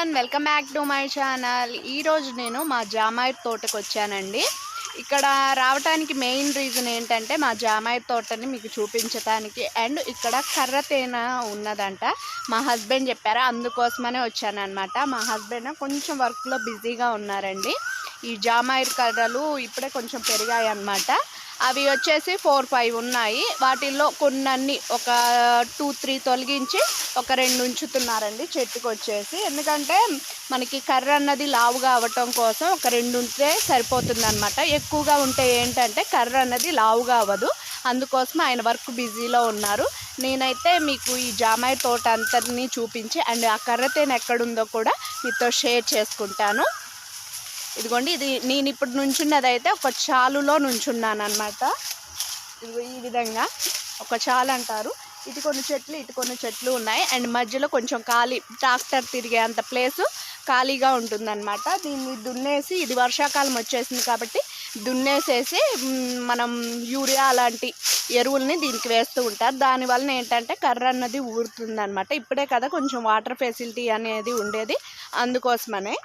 One welcome back to my channel ఈరోజు నేను మా జామాయి తోటకు వచ్చానండి. ఇక్కడ రావడానికి మెయిన్ రీజన్ ఏంటంటే మా జామాయి తోటని మీకు చూపించడానికి అండ్ ఇక్కడ కర్ర తేన ఉన్నదంట. మా హస్బెండ్ చెప్పారు అందుకోసమనే వచ్చానమాట మా హస్బెండ్ కొంచెం వర్క్లో బిజీగా ఉన్నారండి. ఈ జామాయి కర్రలు ఇప్పుడే కొంచెం పెరిగాయి అన్నమాట అవి వచ్చేసి ఫోర్ ఫైవ్ ఉన్నాయి. వాటిల్లో కొన్ని ఒక టూ త్రీ తొలగించి ఒక రెండు ఉంచుతున్నారండి చెట్టుకు వచ్చేసి ఎందుకంటే మనకి కర్ర అన్నది లావుగా అవ్వటం కోసం ఒక రెండు ఉంటే సరిపోతుంది అనమాట ఎక్కువగా ఉంటే ఏంటంటే కర్ర అన్నది లావుగా అవ్వదు. అందుకోసం ఆయన వర్క్ బిజీలో ఉన్నారు. నేనైతే మీకు ఈ జామాయి తోట అంతటినీ చూపించి అండ్ ఆ కర్ర తేనె ఎక్కడుందో కూడా మీతో షేర్ చేసుకుంటాను. ఇదిగోండి ఇది నేను ఇప్పుడు నుంచున్నదైతే ఒక చాలులో నుంచున్నాను అనమాట ఇదిగో ఈ విధంగా ఒక చాలు అంటారు. ఇటు కొన్ని చెట్లు ఇటు కొన్ని చెట్లు ఉన్నాయి. అండ్ మధ్యలో కొంచెం ఖాళీ ట్రాక్టర్ తిరిగే అంత ప్లేసు ఖాళీగా ఉంటుందన్నమాట. దీన్ని దున్నేసి ఇది వర్షాకాలం వచ్చేసింది కాబట్టి దున్నేసేసి మనం యూరియా అలాంటి ఎరువుల్ని దీనికి వేస్తూ ఉంటారు. దానివల్ల ఏంటంటే కర్ర అన్నది ఊరుతుంది ఇప్పుడే కదా కొంచెం వాటర్ ఫెసిలిటీ అనేది ఉండేది అందుకోసమనే.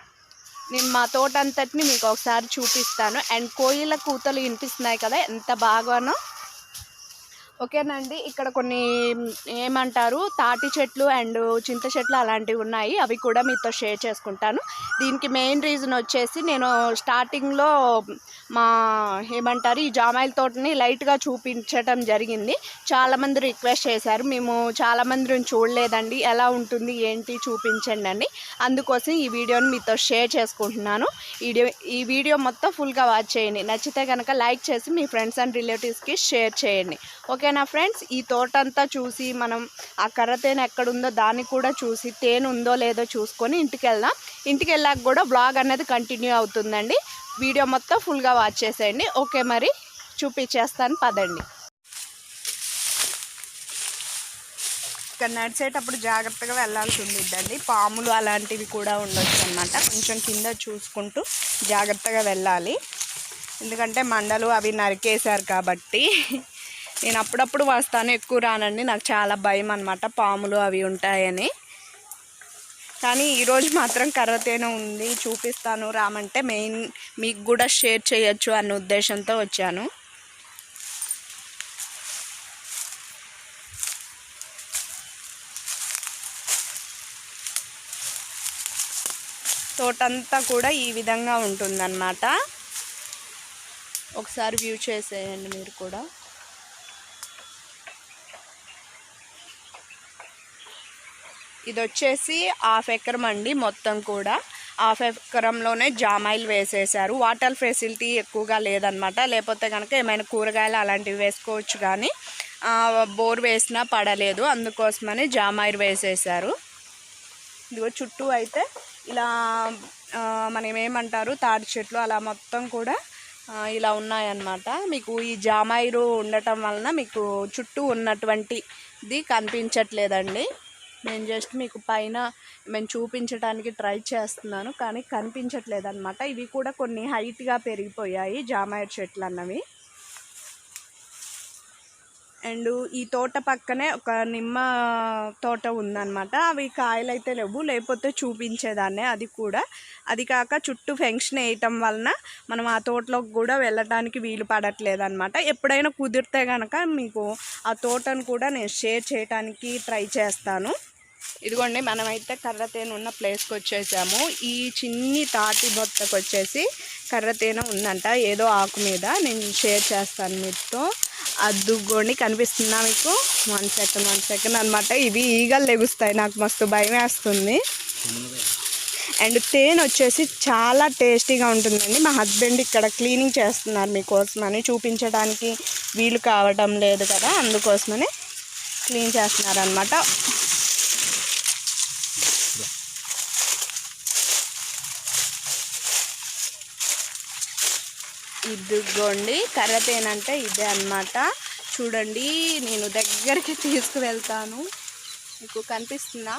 నేను మా తోట అంతటిని మీకు ఒకసారి చూపిస్తాను. అండ్ కోయిల కూతలు వినిపిస్తున్నాయి కదా ఎంత బాగానో. ఓకేనండి. ఇక్కడ కొన్ని ఏమంటారు తాటి చెట్లు అండ్ చింత చెట్లు అలాంటివి ఉన్నాయి. అవి కూడా మీతో షేర్ చేసుకుంటాను. దీనికి మెయిన్ రీజన్ వచ్చేసి నేను స్టార్టింగ్లో మా ఏమంటారు ఈ జామాయిల తోటని లైట్గా చూపించటం జరిగింది. చాలామంది రిక్వెస్ట్ చేశారు. మేము చాలామంది చూడలేదండి. ఎలా ఉంటుంది ఏంటి చూపించండి అండి అందుకోసం ఈ వీడియోని మీతో షేర్ చేసుకుంటున్నాను. ఈ వీడియో ఈ వీడియో మొత్తం ఫుల్గా వాచ్ చేయండి. నచ్చితే కనుక లైక్ చేసి మీ ఫ్రెండ్స్ అండ్ రిలేటివ్స్కి షేర్ చేయండి. ఓకే ఓకేనా ఫ్రెండ్స్? ఈ తోట అంతా చూసి మనం ఆ కర్ర తేనె ఎక్కడుందో దాన్ని కూడా చూసి తేనె ఉందో లేదో చూసుకొని ఇంటికి వెళ్దాం ఇంటికి వెళ్ళాక కూడా బ్లాగ్ అనేది కంటిన్యూ అవుతుందండి. వీడియో మొత్తం ఫుల్గా వాచ్ చేసేయండి. ఓకే మరి? చూపించేస్తాను పదండి. ఇక్కడ నడిచేటప్పుడు జాగ్రత్తగా వెళ్ళాల్సి ఉండిద్దండి. పాములు అలాంటివి కూడా ఉండొచ్చు అన్నమాట. కొంచెం కింద చూసుకుంటూ జాగ్రత్తగా వెళ్ళాలి. ఎందుకంటే మండలు అవి నరికేశారు కాబట్టి నేను అప్పుడప్పుడు వస్తాను ఎక్కువ రానండి. నాకు చాలా భయం అనమాట పాములు అవి ఉంటాయని. కానీ ఈరోజు మాత్రం కర్రతేనే ఉంది. చూపిస్తాను రామంటే మెయిన్ మీకు కూడా షేర్ చేయొచ్చు అన్న ఉద్దేశంతో వచ్చాను. తోటంతా కూడా ఈ విధంగా ఉంటుందన్నమాట. ఒకసారి వ్యూ చేసేయండి మీరు కూడా. ఇది వచ్చేసి హాఫ్ ఎకరం అండి మొత్తం కూడా. హాఫ్ ఎకరంలోనే జామాయిల్ వేసేసారు. వాటర్ ఫెసిలిటీ ఎక్కువగా లేదనమాట లేకపోతే కనుక ఏమైనా కూరగాయలు అలాంటివి వేసుకోవచ్చు కానీ బోర్ వేసినా పడలేదు. అందుకోసమని జామాయిల్ వేసేసారు. ఇదిగో చుట్టూ అయితే ఇలా మనం ఏమంటారు తాడి చెట్లు అలా మొత్తం కూడా ఇలా ఉన్నాయన్నమాట. మీకు ఈ జామాయిరు ఉండటం వలన మీకు చుట్టూ ఉన్నటువంటిది కనిపించట్లేదండి. నేను జస్ట్ మీకు పైన మేము చూపించడానికి ట్రై చేస్తున్నాను కానీ కనిపించట్లేదు అనమాట ఇవి కూడా కొన్ని హైట్గా పెరిగిపోయాయి జామాయిరు చెట్లు అన్నవి. అండ్ ఈ తోట పక్కనే ఒక నిమ్మ తోట ఉందన్నమాట. అవి కాయలు అయితే లేవు లేకపోతే చూపించేదాన్నే అది కూడా. అది కాక చుట్టూ ఫెంక్షన్ వేయటం వలన మనం ఆ తోటలోకి కూడా వెళ్ళటానికి వీలు పడట్లేదన్నమాట. ఎప్పుడైనా కుదిరితే కనుక మీకు ఆ తోటను కూడా నేను షేర్ చేయడానికి ట్రై చేస్తాను. ఇదిగోండి మనమైతే కర్ర తేనె ఉన్న ప్లేస్కి వచ్చేసాము. ఈ చిన్ని తాటి బొత్తకు వచ్చేసి కర్ర తేనె ఉందంట ఏదో ఆకు మీద. నేను షేర్ చేస్తాను మీతో. అద్దుగోండి కనిపిస్తుందా మీకు? వన్ సెకండ్ వన్ సెకండ్ అనమాట ఇవి ఈగలు లెగుస్తాయి నాకు మస్తు భయం వేస్తుంది. అండ్ తేనె వచ్చేసి చాలా టేస్టీగా ఉంటుందండి. మా హస్బెండ్ ఇక్కడ క్లీనింగ్ చేస్తున్నారు మీకోసమని చూపించడానికి వీలు కావడం లేదు కదా అందుకోసమని క్లీన్ చేస్తున్నారు ఇదిగోండి కర్ర అంటే ఇదే అన్నమాట. చూడండి నేను దగ్గరికి తీసుకువెళ్తాను. మీకు కనిపిస్తుందా?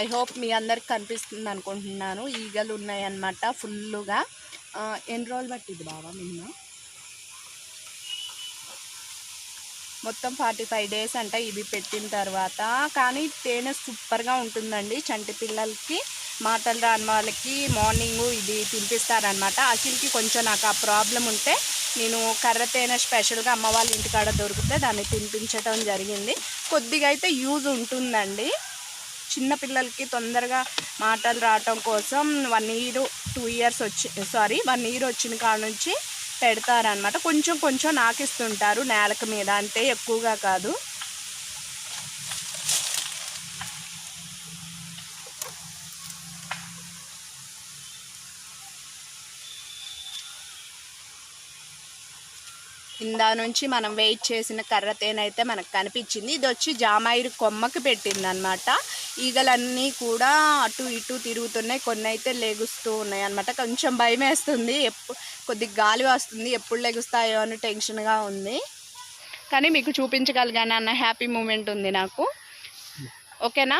ఐ హోప్ మీ అందరికి కనిపిస్తుంది అనుకుంటున్నాను. ఈగలు ఉన్నాయన్నమాట ఫుల్లుగా. ఎన్ని రోజులు పట్టింది బావా నిన్న? మొత్తం ఫార్టీ ఫైవ్ డేస్ అంటే ఇవి పెట్టిన తర్వాత. కానీ తేనె సూపర్గా ఉంటుందండి. చంటి పిల్లలకి మాటలు రాని వాళ్ళకి మార్నింగ్ ఇది తినిపిస్తారనమాట అఖిల్కి కొంచెం నాకు ఆ ప్రాబ్లం ఉంటే నేను కర్ర తేనె స్పెషల్గా అమ్మ వాళ్ళ ఇంటికాడ దొరికితే దాన్ని తినిపించడం జరిగింది. కొద్దిగా అయితే యూజ్ ఉంటుందండి. చిన్నపిల్లలకి తొందరగా మాటలు రావటం కోసం వన్ ఇయర్ టూ ఇయర్స్ వచ్చి సారీ వన్ ఇయర్ వచ్చిన కాడ నుంచి పెడతారనమాట కొంచెం కొంచెం నాకిస్తుంటారు నేలక మీద అంటే ఎక్కువగా కాదు. ఇందా నుంచి మనం వెయిట్ చేసిన కర్ర తేనైతే మనకు కనిపించింది. ఇది వచ్చి జామాయిరు కొమ్మకి పెట్టింది అనమాట ఈగలన్నీ కూడా అటు ఇటు తిరుగుతున్నాయి. కొన్ని అయితే లెగుస్తూ ఉన్నాయి అనమాట కొంచెం భయం వేస్తుంది. ఎప్పుడు కొద్దిగా గాలి వస్తుంది. ఎప్పుడు లెగుస్తాయో అని టెన్షన్గా ఉంది. కానీ మీకు చూపించగలిగాను అన్న హ్యాపీ మూమెంట్ ఉంది నాకు. ఓకేనా?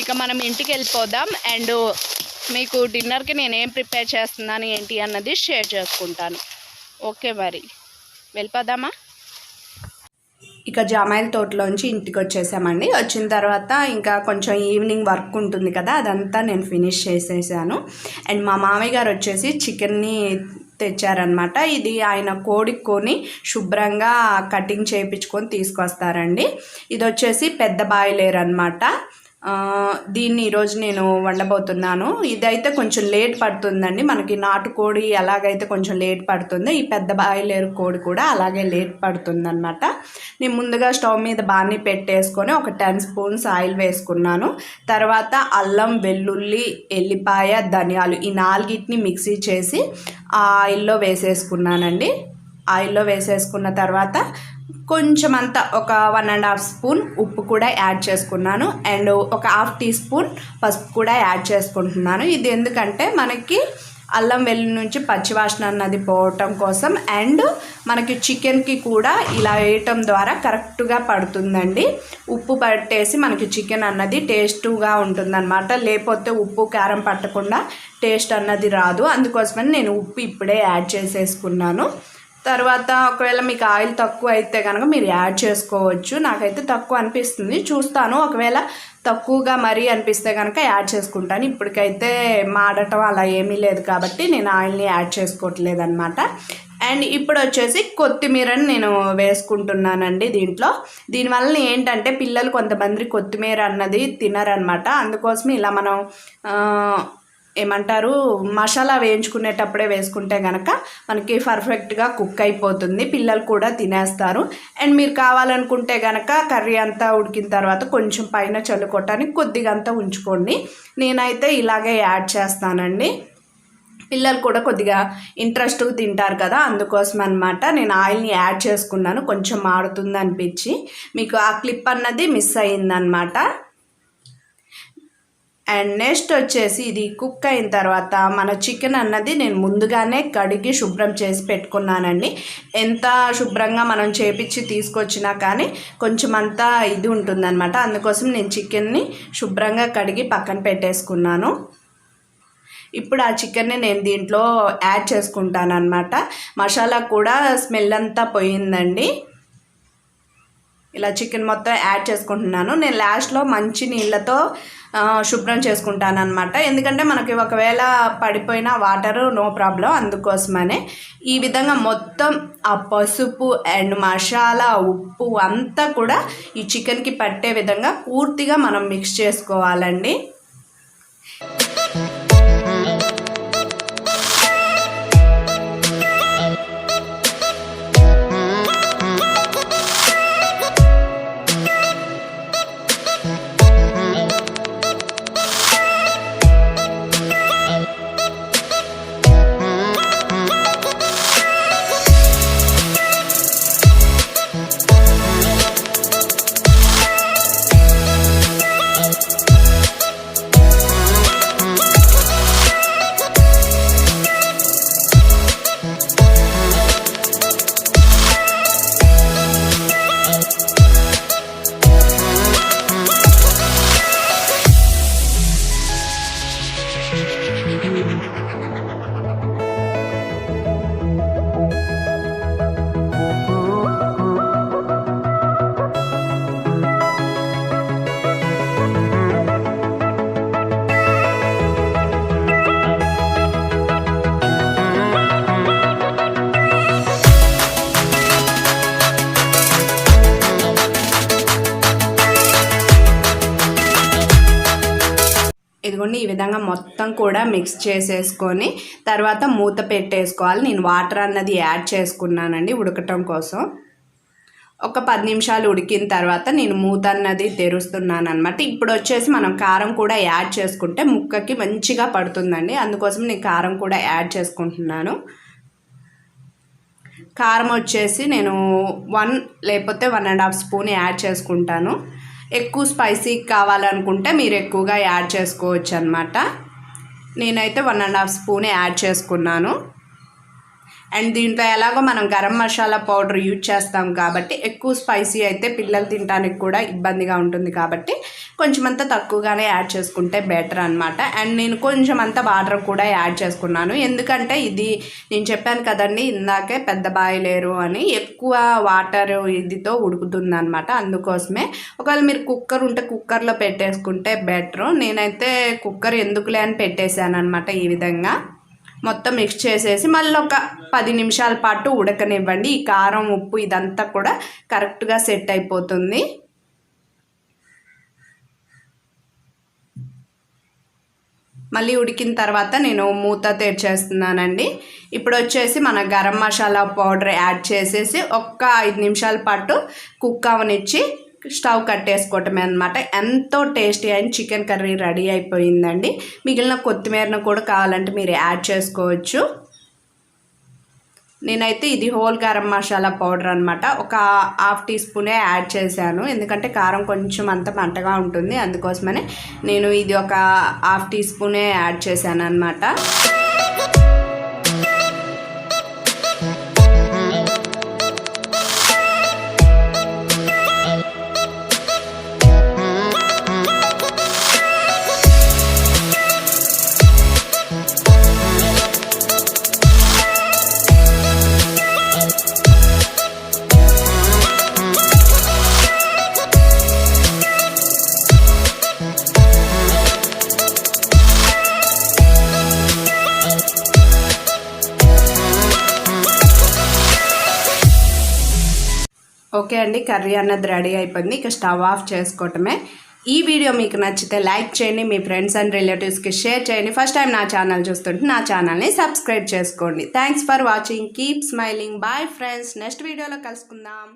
ఇక మనం ఇంటికి వెళ్ళిపోదాం. అండ్ మీకు డిన్నర్కి నేనేం ప్రిపేర్ చేస్తున్నాను ఏంటి అన్నది షేర్ చేసుకుంటాను. ఓకే మరి. వెళ్ళిపోదామా? ఇక జామాయిల తోటలోంచి ఇంటికి వచ్చేసామండి. వచ్చిన తర్వాత ఇంకా కొంచెం ఈవినింగ్ వర్క్ ఉంటుంది కదా అదంతా నేను ఫినిష్ చేసేసాను. అండ్ మా మామయ్య గారు వచ్చేసి చికెన్ని తెచ్చారనమాట ఇది ఆయన కోడికి కొని శుభ్రంగా కటింగ్ చేయించుకొని తీసుకొస్తారండి. ఇది వచ్చేసి పెద్ద బాయిలేర్ అనమాట దీన్ని ఈరోజు నేను వండబోతున్నాను. ఇదైతే కొంచెం లేట్ పడుతుందండి. మనకి నాటుకోడి ఎలాగైతే కొంచెం లేట్ పడుతుందో ఈ పెద్ద బాయిలేరు కోడి కూడా అలాగే లేట్ పడుతుందన్నమాట. నేను ముందుగా స్టవ్ మీద బాణీ పెట్టేసుకొని ఒక టెన్ స్పూన్స్ ఆయిల్ వేసుకున్నాను. తర్వాత అల్లం వెల్లుల్లి ఎల్లిపాయ ధనియాలు ఈ నాలుగిటిని మిక్సీ చేసి ఆ ఆయిల్లో వేసేసుకున్నానండి. ఆయిల్లో వేసేసుకున్న తర్వాత కొంచెం అంత ఒక వన్ అండ్ హాఫ్ స్పూన్ ఉప్పు కూడా యాడ్ చేసుకున్నాను. అండ్ ఒక హాఫ్ టీ స్పూన్ పసుపు కూడా యాడ్ చేసుకుంటున్నాను. ఇది ఎందుకంటే మనకి అల్లం వెల్లుల్లి నుంచి పచ్చివాసన అన్నది పోవటం కోసం అండ్ మనకి చికెన్కి కూడా ఇలా వేయటం ద్వారా కరెక్ట్గా పడుతుందండి. ఉప్పు పట్టేసి మనకి చికెన్ అన్నది టేస్ట్గా ఉంటుందన్నమాట. లేకపోతే ఉప్పు కారం పట్టకుండా టేస్ట్ అన్నది రాదు. అందుకోసమని నేను ఉప్పు ఇప్పుడే యాడ్ చేసేసుకున్నాను. తర్వాత ఒకవేళ మీకు ఆయిల్ తక్కువ అయితే కనుక మీరు యాడ్ చేసుకోవచ్చు. నాకైతే తక్కువ అనిపిస్తుంది. చూస్తాను. ఒకవేళ తక్కువగా మరీ అనిపిస్తే కనుక యాడ్ చేసుకుంటాను. ఇప్పటికైతే మాడటం అలా ఏమీ లేదు కాబట్టి నేను ఆయిల్ని యాడ్ చేసుకోవట్లేదు అనమాట అండ్ ఇప్పుడు వచ్చేసి కొత్తిమీరని నేను వేసుకుంటున్నానండి దీంట్లో. దీనివల్ల ఏంటంటే పిల్లలు కొంతమంది కొత్తిమీర అన్నది తినరనమాట అందుకోసం ఇలా మనం ఏమంటారు మసాలా వేయించుకునేటప్పుడే వేసుకుంటే కనుక మనకి పర్ఫెక్ట్గా కుక్ అయిపోతుంది పిల్లలు కూడా తినేస్తారు. అండ్ మీరు కావాలనుకుంటే కనుక కర్రీ అంతా ఉడికిన తర్వాత కొంచెం పైన చల్లుకోవటానికి కొద్దిగా అంతా ఉంచుకోండి. నేనైతే ఇలాగే యాడ్ చేస్తానండి. పిల్లలు కూడా కొద్దిగా ఇంట్రెస్ట్గా తింటారు కదా అందుకోసం అనమాట నేను ఆయిల్ని యాడ్ చేసుకున్నాను కొంచెం మారుతుంది అనిపించి. మీకు ఆ క్లిప్ అన్నది మిస్ అయిందనమాట అండ్ నెక్స్ట్ వచ్చేసి ఇది కుక్ అయిన తర్వాత మన చికెన్ అన్నది నేను ముందుగానే కడిగి శుభ్రం చేసి పెట్టుకున్నానండి. ఎంత శుభ్రంగా మనం చేపించి తీసుకొచ్చినా కానీ కొంచెం అంతా ఇది ఉంటుందన్నమాట. అందుకోసం నేను చికెన్ని శుభ్రంగా కడిగి పక్కన పెట్టేసుకున్నాను. ఇప్పుడు ఆ చికెన్ని నేను దీంట్లో యాడ్ చేసుకుంటాను అనమాట మసాలా కూడా స్మెల్ అంతా పోయిందండి. ఇలా చికెన్ మొత్తం యాడ్ చేసుకుంటున్నాను. నేను లాస్ట్లో మంచి నీళ్ళతో శుభ్రం చేసుకుంటాను అనమాట ఎందుకంటే మనకి ఒకవేళ పడిపోయిన వాటర్ నో ప్రాబ్లం అందుకోసమనే. ఈ విధంగా మొత్తం ఆ పసుపు అండ్ మసాలా ఉప్పు అంతా కూడా ఈ చికెన్కి పట్టే విధంగా పూర్తిగా మనం మిక్స్ చేసుకోవాలండి. ఇదిగోండి ఈ విధంగా మొత్తం కూడా మిక్స్ చేసేసుకొని తర్వాత మూత పెట్టేసుకోవాలి. నేను వాటర్ అన్నది యాడ్ చేసుకున్నానండి ఉడకటం కోసం. ఒక పది నిమిషాలు ఉడికిన తర్వాత నేను మూత అన్నది తెరుస్తున్నాను అనమాట ఇప్పుడు వచ్చేసి మనం కారం కూడా యాడ్ చేసుకుంటే ముక్కకి మంచిగా పడుతుందండి. అందుకోసం నేను కారం కూడా యాడ్ చేసుకుంటున్నాను. కారం వచ్చేసి నేను వన్ లేకపోతే one and half spoon add చేసుకుంటాను. ఎక్కువ స్పైసీ కావాలనుకుంటే మీరు ఎక్కువగా యాడ్ చేసుకోవచ్చు అనమాట నేనైతే one and half spoon add చేసుకున్నాను. అండ్ దీంట్లో ఎలాగో మనం గరం మసాలా పౌడర్ యూజ్ చేస్తాం కాబట్టి ఎక్కువ స్పైసీ అయితే పిల్లలు తినడానికి కూడా ఇబ్బందిగా ఉంటుంది కాబట్టి కొంచెం అంతా తక్కువగానే యాడ్ చేసుకుంటే బెటర్ అనమాట అండ్ నేను కొంచెం అంత వాటర్ కూడా యాడ్ చేసుకున్నాను. ఎందుకంటే ఇది నేను చెప్పాను కదండి ఇందాకే పెద్ద బాయిలేరు అని ఎక్కువ వాటర్ ఇదితో ఉడుకుతుంది అనమాట అందుకోసమే ఒకవేళ మీరు కుక్కర్ ఉంటే కుక్కర్లో పెట్టేసుకుంటే బెటర్. నేనైతే కుక్కర్ ఎందుకులే అని పెట్టేశాను అనమాట ఈ విధంగా. మొత్తం మిక్స్ చేసేసి మళ్ళీ ఒక పది నిమిషాల పాటు ఉడకనివ్వండి. ఈ కారం ఉప్పు ఇదంతా కూడా కరెక్ట్గా సెట్ అయిపోతుంది. మళ్ళీ ఉడికిన తర్వాత నేను మూత తెరిచేస్తున్నానండి. ఇప్పుడు వచ్చేసి మన గరం మసాలా పౌడర్ యాడ్ చేసేసి ఒక్క ఐదు నిమిషాల పాటు కుక్ అవనిచ్చి స్టవ్ కట్టేసుకోవటమే అనమాట ఎంతో టేస్టీ అయిన చికెన్ కర్రీ రెడీ అయిపోయిందండి. మిగిలిన కొత్తిమీరను కూడా కావాలంటే మీరు యాడ్ చేసుకోవచ్చు. నేనైతే ఇది హోల్ గరం మసాలా పౌడర్ అనమాట ఒక హాఫ్ టీ స్పూనే యాడ్ చేశాను. ఎందుకంటే కారం కొంచెం అంత మంటగా ఉంటుంది. అందుకోసమని నేను ఇది ఒక హాఫ్ టీ స్పూనే యాడ్ చేశాను అనమాట ఓకే అండి కర్రీ అన్నది రెడీ అయిపోయింది. ఇక స్టవ్ ఆఫ్ చేసుకోవటమే. ఈ వీడియో మీకు నచ్చితే లైక్ చేయండి మీ ఫ్రెండ్స్ అండ్ రిలేటివ్స్కి షేర్ చేయండి. ఫస్ట్ టైం నా ఛానల్ చూస్తుంటే నా ఛానల్ని సబ్స్క్రైబ్ చేసుకోండి. Thanks for watching. Keep smiling. Bye friends. Next వీడియోలో కలుసుకుందాం.